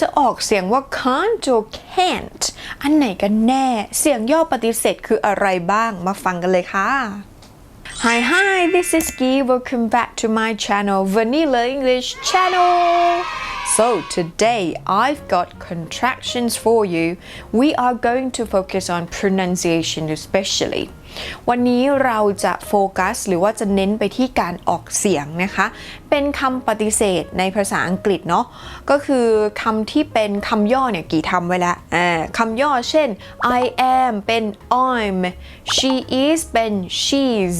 จะออกเสียงว่า can't or can't อันไหนกันแน่ เสียงย่อปฏิเสธคืออะไรบ้าง มาฟังกันเลยค่ะ Hi hi this is Gi welcome back to my channel Vanilla English channel So today I've got contractions for you we are going to focus on pronunciation especially วันนี้เราจะโฟกัสหรือว่าจะเน้นไปที่การออกเสียงนะคะ เป็นคำปฏิเสธในภาษาอังกฤษเนาะก็คือคำที่เป็นคำย่อเนี่ยกี่ทำไว้แล้วคำย่อเช่น I am เป็น I'm she is เป็น she's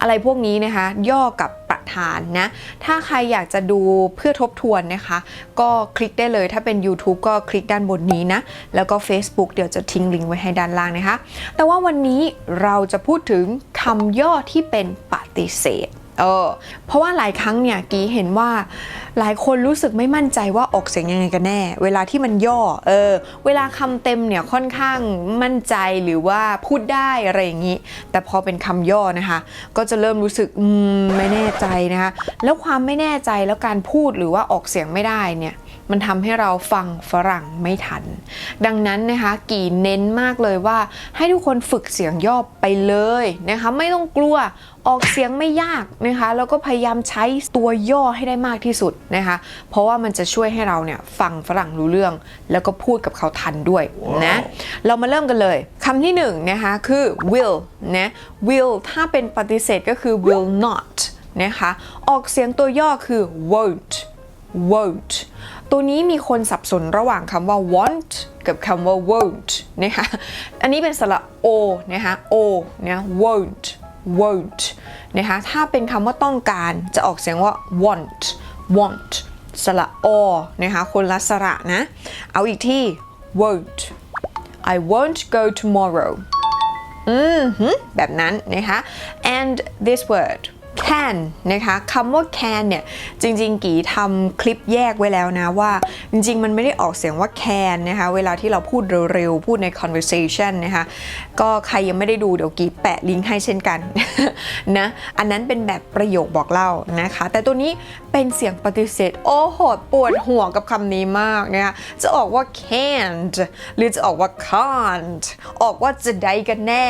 อะไรพวกนี้นะคะ ย่อกับประธานนะ ถ้าใครอยากจะดูเพื่อทบทวนนะคะ ก็คลิกได้เลยถ้าเป็น YouTube ก็คลิกด้านบนนี้นะ แล้วก็ Facebook เดี๋ยวจะทิ้งลิงก์ไว้ให้ด้านล่างนะคะ แต่ว่าวันนี้เราจะพูดถึงคำย่อที่เป็นปฏิเสธ เออเพราะว่าหลายครั้งเนี่ยกีเห็นว่าหลายคนรู้สึกไม่มั่นใจว่าออกเสียงยังไงกันแน่ เวลาที่มันย่อเออเวลาคำเต็มเนี่ยค่อนข้างมั่นใจหรือว่าพูดได้อะไรอย่างนี้ แต่พอเป็นคำย่อนะคะ ก็จะเริ่มรู้สึกอืมไม่แน่ใจนะคะแล้วความไม่แน่ใจแล้วการพูดหรือว่าออกเสียงไม่ได้เนี่ย มันทำให้เราฟังฝรั่งไม่ทัน ดังนั้นนะคะกี่เน้นมากเลยว่าให้ทุกคนฝึกเสียงย่อไปเลยนะคะไม่ต้องกลัวออกเสียงไม่ยากนะคะแล้วก็พยายามใช้ตัวย่อให้ได้มากที่สุดนะคะเพราะว่ามันจะช่วยให้เราเนี่ยฟังฝรั่งรู้เรื่อง แล้วก็พูดกับเขาทันด้วยนะเรามาเริ่มกันเลยคำที่หนึ่งนะคะคือ will นะ will ถ้าเป็นปฏิเสธก็คือ will not นะคะออกเสียงตัวย่อคือ won't won't ตัวนี้มีคนสับสนระหว่างคำว่า want กับคำว่า won't นะคะอันนี้เป็นสระ o นะคะ o นะ won't won't นะคะถ้าเป็นคำว่าต้องการจะออกเสียงว่า want want สระ o นะคะคนละสระนะ เอาอีกที่ won't I won't go tomorrow อืมหืมแบบนั้นนะคะ and this word can นะคะคำว่า can เนี่ยจริงๆ กี่ทำคลิปแยกไว้แล้วนะว่า จริงๆ มันไม่ได้ออกเสียงว่า can นะคะเวลาที่เราพูดเร็วๆ พูดใน conversation นะคะก็ใครยังไม่ได้ดูเดี๋ยวกี่แปะลิงก์ให้เช่นกันนะอันนั้นเป็นแบบประโยคบอกเล่านะคะ แต่ตัวนี้เป็นเสียงปฏิเสธ โอ้โหปวดหัวกับคำนี้มากนะคะจะออกว่า can't หรือจะออกว่า can't ออกว่าจะได้กันแน่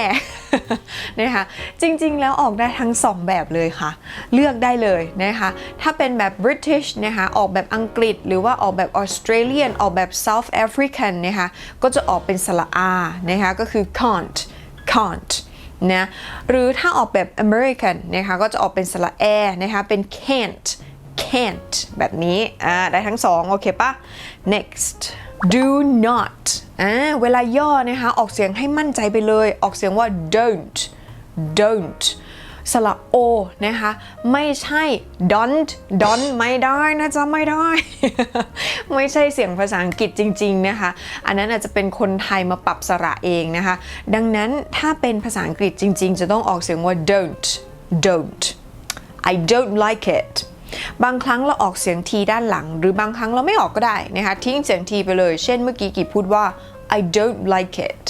นะคะจริงๆ แล้วออกได้ทั้งสองแบบเลยค่ะ เลือกได้เลยนะคะ ถ้าเป็นแบบ British นะคะออกแบบอังกฤษ หรือว่าออกแบบ Australian ออกแบบ South African นะคะก็จะออกเป็นสระอานะคะก็คือ can't can't นะหรือถ้าออกแบบ American นะคะก็จะออกเป็นสระแอนะคะเป็น can't can't แบบนี้อ่าได้ทั้งสองโอเคปะ next do not อ่าเวลาย่อนะคะออกเสียงให้มั่นใจไปเลย ออกเสียงว่า don't don't สระโอนะคะ ไม่ใช่ don't don't ไม่ได้นะจ๊ะ ไม่ได้ ไม่ใช่เสียงภาษาอังกฤษจริง ๆ นะคะ อันนั้นอาจจะเป็นคนไทยมาปรับสระเองนะคะ ดังนั้นถ้าเป็นภาษาอังกฤษจริง ๆ จะต้องออกเสียงว่า don't don't I don't like it บางครั้งเราออกเสียงทีด้านหลัง หรือบางครั้งเราไม่ออกก็ได้นะคะทิ้งเสียงทีไปเลย เช่นเมื่อกี้กีพูดว่า I don't like it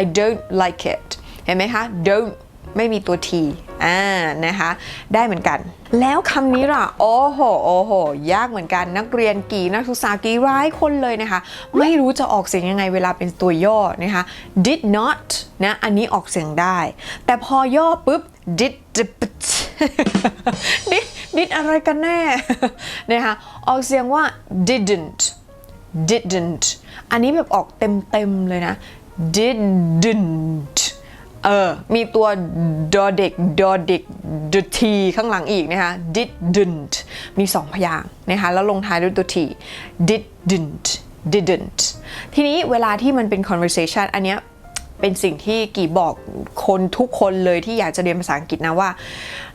I don't like it เห็นไหมคะ don't ไม่มีตัวที อ่านะคะ ได้เหมือนกัน แล้วคำนี้ล่ะ โอ้โห โอ้โห ยากเหมือนกัน นักเรียนกี่นักศึกษากี่ร้ายคนเลยนะคะ ไม่รู้จะออกเสียงยังไงเวลาเป็นตัวย่อนะคะ did not นะ อันนี้ออกเสียงได้ แต่พอย่อปุ๊บ did did did อะไรกันแน่นะคะ ออกเสียงว่า didn't didn't อันนี้แบบออกเต็มๆเลยนะ didn't เออ มีตัวดอเด็กดอเด็กดทีข้างหลังอีกนะคะ didn't มีสองพยางค์นะคะ แล้วลงท้ายด้วยตัว t didn't didn't ทีนี้เวลาที่มันเป็น conversation อันเนี้ย เป็นสิ่งที่กี่บอกคนทุกคนเลยที่อยากจะเรียนภาษาอังกฤษนะว่า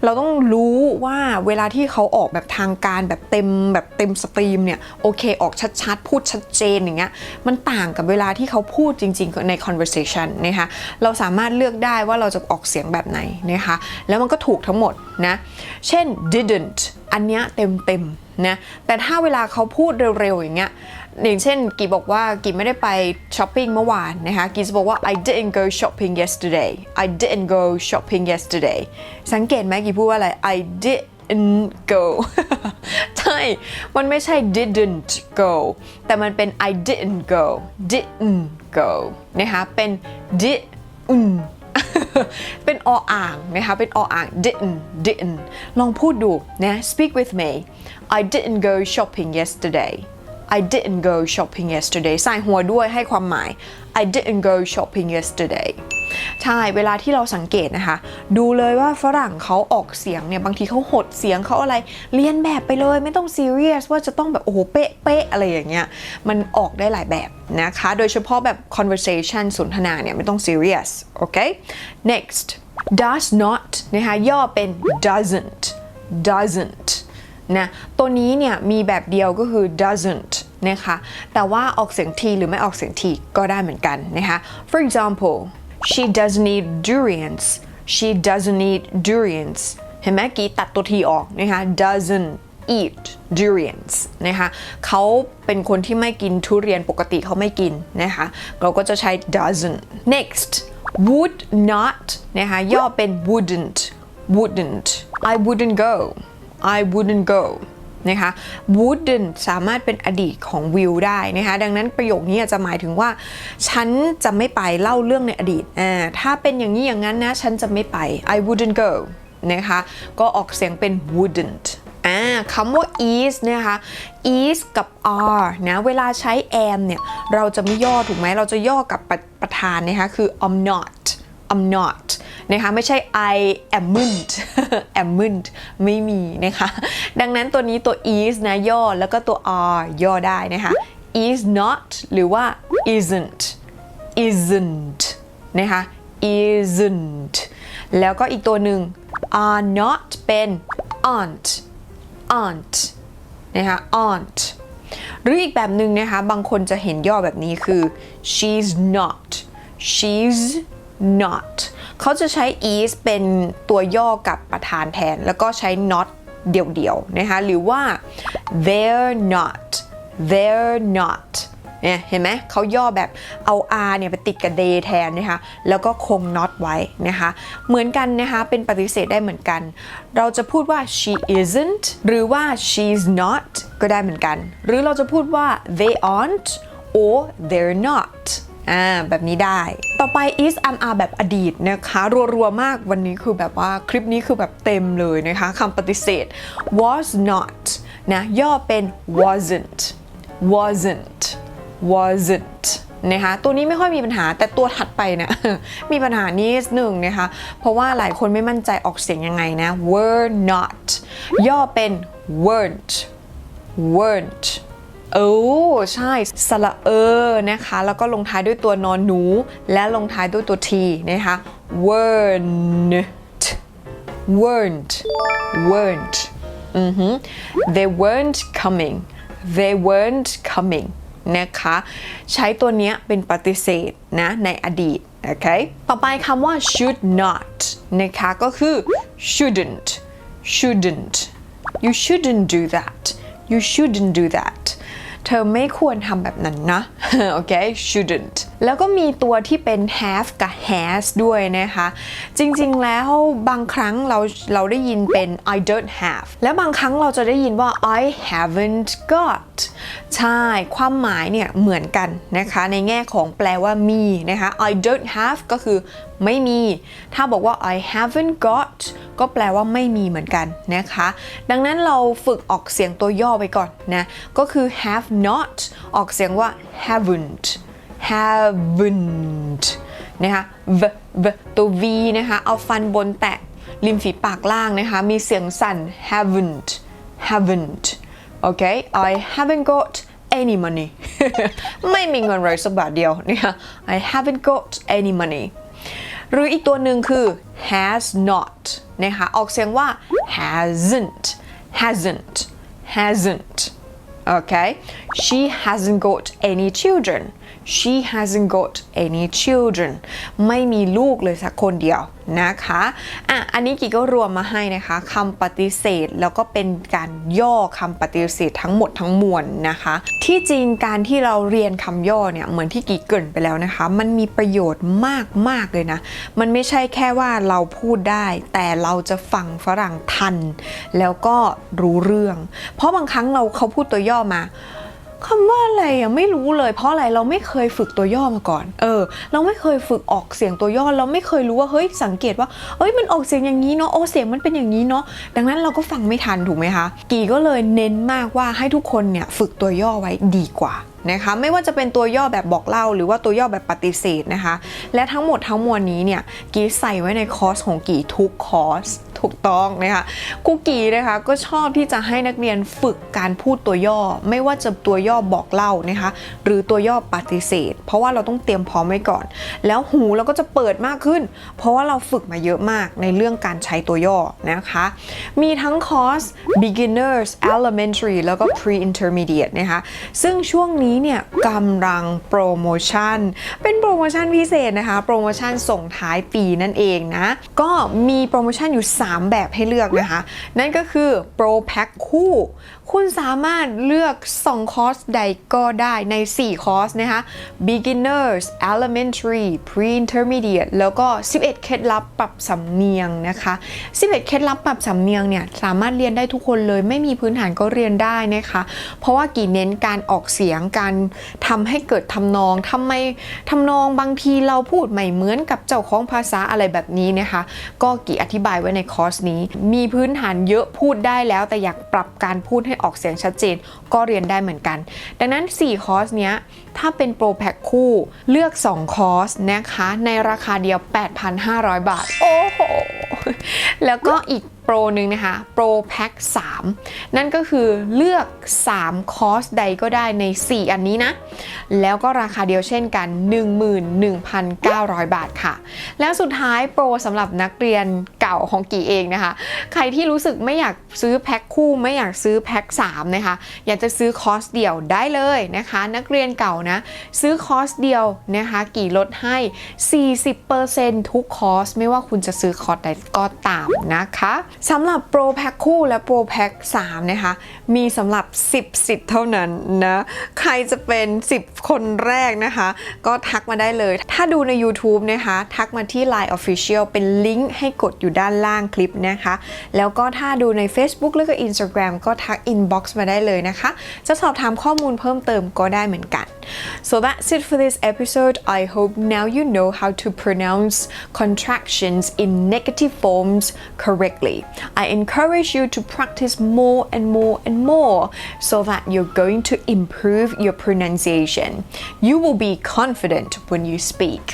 เราต้องรู้ว่าเวลาที่เขาออกแบบทางการแบบเต็มแบบเต็มสตรีมเนี่ยโอเค ออกชัดๆ พูดชัดเจนอย่างเงี้ยมันต่างกับเวลาที่เขาพูดจริง ๆ ใน conversation นะคะเราสามารถเลือกได้ว่าเราจะออกเสียงแบบไหนนะคะแล้วมันก็ถูกทั้งหมดนะเช่น didn't อันเนี้ยเต็มๆนะแต่ถ้าเวลาเขาพูดเร็วๆอย่างเงี้ย อย่างเช่นกีบอกว่ากีไม่ได้ไปช้อปปิ้งเมื่อวานนะคะกีจะบอกว่า I didn't go shopping yesterday I didn't go shopping yesterday สังเกตไหมกีพูดว่าอะไร I didn't go ใช่ มันไม่ใช่ didn't go แต่มันเป็น I didn't go didn't go นะคะเป็น did อืมเป็นออ่างนะคะเป็นออ่าง didn't didn't ลองพูดดูนะ speak with me I didn't go shopping yesterday I didn't go shopping yesterday ใส่หัวด้วยให้ความหมาย I didn't go shopping yesterday ใช่ เวลาที่เราสังเกตนะคะ ดูเลยว่าฝรั่งเขาออกเสียงเนี่ย บางทีเขาหดเสียงเขาอะไร เรียนแบบไปเลยไม่ต้องซีเรียสว่าจะต้องแบบ โอ้โห เป๊ะเป๊ะอะไรอย่างเงี้ย มันออกได้หลายแบบนะคะ โดยเฉพาะแบบ conversation สนทนาเนี่ย ไม่ต้องซีเรียสโอเค next does not นะคะ ย่อเป็น doesn't doesn't นะ ตัวนี้เนี่ย มีแบบเดียวก็คือ doesn't นะคะแต่ว่าออกเสียงทีหรือไม่ออกเสียงทีก็ได้เหมือนกันนะคะ for example she doesn't eat durians she doesn't eat durians เห็นไหมกี้ตัดตัวทีออกนะคะ doesn't eat durians นะคะเขาเป็นคนที่ไม่กินทุเรียนปกติเขาไม่กินนะคะเราก็จะใช้ doesn't next would not นะคะย่อเป็น wouldn't wouldn't I wouldn't go I wouldn't go นะคะ wouldn't สามารถเป็นอดีตของ will ได้นะคะ ดังนั้นประโยคนี้อาจจะหมายถึงว่า ฉันจะไม่ไปเล่าเรื่องในอดีตอ่าถ้าเป็นอย่างนี้อย่างนั้นนะ ฉันจะไม่ไป I wouldn't go นะคะ ก็ออกเสียงเป็น wouldn't อ่าคำว่า is นะคะ is กับ are นะเวลาใช้ am เนี่ย เราจะไม่ย่อถูกไหมเราจะย่อกับประประธานนะคะ คือ I'm not I'm not นะคะไม่ใช่ I amn't amn't ไม่มีนะคะ ดังนั้นตัวนี้ตัว is นะย่อแล้วก็ตัว are ย่อได้นะคะ is not หรือว่า isn't isn't นะคะ isn't แล้วก็อีกตัวหนึ่ง are not เป็น aren't aren't นะคะ aren't หรืออีกแบบหนึ่งนะคะ บางคนจะเห็นย่อแบบนี้คือ she's not she's not เขาจะใช้ is เป็นตัวย่อกับประธานแทน แล้วก็ใช้ not เดี่ยวๆนะคะหรือว่า they're not they're not เนี่ยเห็นไหมเขาย่อแบบเอา r เนี่ยไปติดกับ they แทนนะคะแล้วก็คง not ไว้นะคะเหมือนกันนะคะเป็นปฏิเสธได้เหมือนกัน เราจะพูดว่า she isn't หรือว่า she's not ก็ได้เหมือนกัน หรือเราจะพูดว่า they aren't or they're not อ่าแบบนี้ได้ ต่อไป is am are แบบอดีตนะคะรัวๆมากวันนี้คือแบบว่าคลิปนี้คือแบบเต็มเลยนะคะคำปฏิเสธ was not นะย่อเป็น wasn't wasn't wasn't นะคะตัวนี้ไม่ค่อยมีปัญหาแต่ตัวถัดไปเนี่ยมีปัญหานิดหนึ่งนะคะเพราะว่าหลายคนไม่มั่นใจออกเสียงยังไงนะ were not ย่อเป็น weren't weren't โอ้ใช่สระเออนะคะ แล้วก็ลงท้ายด้วยตัวนอนหนู และลงท้ายด้วยตัว t นะคะ weren't weren't weren't อือหือ they weren't coming they weren't coming นะคะ ใช้ตัวเนี้ยเป็นปฏิเสธนะในอดีตโอเคต่อไปคำว่า should not นะคะก็คือ shouldn't shouldn't you shouldn't do that you shouldn't do that เธอไม่ควรทำแบบนั้นนะโอเค shouldn't แล้วก็มีตัวที่เป็น have กับ has ด้วยนะคะ จริงๆแล้วบางครั้งเราเราได้ยินเป็น I don't have และบางครั้งเราจะได้ยินว่า I haven't got ใช่ ความหมายเนี่ยเหมือนกันนะคะ ในแง่ของแปลว่ามีนะคะ I don't have ก็คือ ไม่มี ถ้าบอกว่า I haven't got ก็แปลว่าไม่มีเหมือนกันนะคะ ดังนั้นเราฝึกออกเสียงตัวย่อไปก่อนนะ ก็คือ have not ออกเสียงว่า haven't haven't นะคะ v v ตัว v นะคะ เอาฟันบนแตะริมฝีปากล่างนะคะ มีเสียงสั่น haven't haven't โอเค I haven't got any money ไม่มีเงินเลยสักบาทเดียวนะคะ I haven't got any money หรืออีกตัวหนึ่งคือ has not นะคะออกเสียงว่า hasn't hasn't hasn't okay she hasn't got any children she hasn't got any children ไม่มีลูกเลยสักคนเดียวนะคะอะอันนี้กีก็รวมมาให้นะคะคำปฏิเสธแล้วก็เป็นการย่อคำปฏิเสธทั้งหมดทั้งมวลนะคะ ที่จริงการที่เราเรียนคำย่อเนี่ยเหมือนที่กีเกินไปแล้วนะคะ มันมีประโยชน์มากมากเลยนะ มันไม่ใช่แค่ว่าเราพูดได้ แต่เราจะฟังฝรั่งทัน แล้วก็รู้เรื่อง เพราะบางครั้งเราเขาพูดตัวย่อมา คำว่าอะไรอะไม่รู้เลย เพราะอะไรเราไม่เคยฝึกตัวย่อมาก่อน เออ เราไม่เคยฝึกออกเสียงตัวย่อเราไม่เคยรู้ว่าเฮ้ยสังเกตว่าเอ้ยมันออกเสียงอย่างนี้เนาะโอ้เสียงมันเป็นอย่างนี้เนาะดังนั้นเราก็ฟังไม่ทันถูกไหมคะ กีก็เลยเน้นมากว่าให้ทุกคนเนี่ยฝึกตัวย่อไว้ดีกว่านะคะไม่ว่าจะเป็นตัวย่อแบบบอกเล่า หรือว่าตัวย่อแบบปฏิเสธนะคะ และทั้งหมดทั้งมวลนี้เนี่ยกีใส่ไว้ในคอร์สของกีทุกคอร์ส ถูกต้องนะคะกูกีนะคะก็ชอบที่จะให้นักเรียนฝึกการพูดตัวย่อ ไม่ว่าจะตัวย่อบอกเล่านะคะหรือตัวย่อปฏิเสธ เพราะว่าเราต้องเตรียมพร้อมไว้ก่อน แล้วหูเราก็จะเปิดมากขึ้น เพราะว่าเราฝึกมาเยอะมากในเรื่องการใช้ตัวย่อนะคะ มีทั้งคอร์ส beginners elementary แล้วก็ pre intermediate นะคะซึ่งช่วงนี้เนี่ยกำลังโปรโมชั่น เป็นโปรโมชั่นพิเศษนะคะ โปรโมชั่นส่งท้ายปีนั่นเองนะ ก็มีโปรโมชั่นอยู่ 3แบบให้เลือกนะคะ นั่นก็คือ Pro Pack คู่ คุณสามารถเลือก 2 คอร์สใดก็ได้ใน 4 คอร์สนะคะ beginners elementary pre intermediate แล้วก็ 11 เคล็ดลับปรับสำเนียงนะคะ 11 เคล็ดลับปรับสำเนียงเนี่ยสามารถเรียนได้ทุกคนเลย ไม่มีพื้นฐานก็เรียนได้นะคะ เพราะว่ากี่เน้นการออกเสียงการทำให้เกิดทำนองทำไมทำนองบางทีเราพูดไม่เหมือนกับเจ้าของภาษาอะไรแบบนี้นะคะ ก็กี่อธิบายไว้ในคอร์สนี้ มีพื้นฐานเยอะพูดได้แล้วแต่อยากปรับการพูดให้ออกเสียงชัดเจน ก็เรียนได้เหมือนกัน ดังนั้น 4 คอร์สเนี้ยถ้าเป็นโปรแพ็คคู่เลือก 2 คอร์สนะคะ ในราคาเดียว 8,500 บาท โอ้โห แล้วก็อีก โปรหนึ่งนะคะโปรแพ็ค3นั่นก็คือเลือก 3 คอร์สใดก็ได้ใน 4 อันนี้นะ แล้วก็ราคาเดียวเช่นกัน 11,900 บาทค่ะ แล้วสุดท้ายโปรสำหรับนักเรียนเก่าของกี่เองนะคะ ใครที่รู้สึกไม่อยากซื้อแพ็คคู่ไม่อยากซื้อแพ็ค3นะคะอยากจะซื้อคอร์สเดียวได้เลยนะคะ นักเรียนเก่านะ ซื้อคอร์สเดียวนะคะ กี่ลดให้ 40%ทุกคอร์สไม่ว่าคุณจะซื้อคอร์สใดก็ตามนะคะสำหรับโปรแพ็คคู่และโปรแพ็ค3นะคะ มีสำหรับ 10 สิทธิ์เท่านั้นนะ ใครจะเป็น 10 คนแรกนะคะ ก็ทักมาได้เลย ถ้าดูใน YouTube นะคะ ทักมาที่ Line Official เป็นลิงก์ให้กดอยู่ด้านล่างคลิปนะคะ แล้วก็ถ้าดูใน Facebook แล้วก็ Instagram ก็ทัก inbox มาได้เลยนะคะ จะสอบถามข้อมูลเพิ่มเติมก็ได้เหมือนกัน so that's it for this episode I hope now you know how to pronounce contractions in negative forms correctly I encourage you to practice more and more and more so that you're going to improve your pronunciation you will be confident when you speak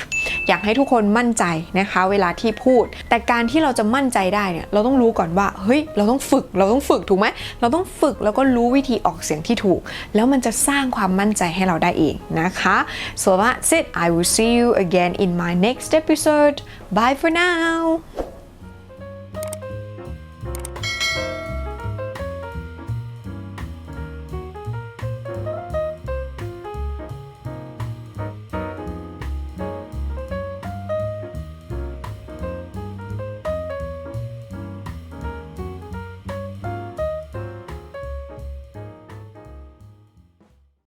อยากให้ทุกคนมั่นใจนะคะเวลาที่พูด แต่การที่เราจะมั่นใจได้เนี่ยเราต้องรู้ก่อนว่าเฮ้ยเราต้องฝึกเราต้องฝึกถูกไหมเราต้องฝึกแล้วก็รู้วิธีออกเสียงที่ถูก แล้วมันจะสร้างความมั่นใจให้เราได้เองนะคะ so that's it I will see you again in my next episode bye for now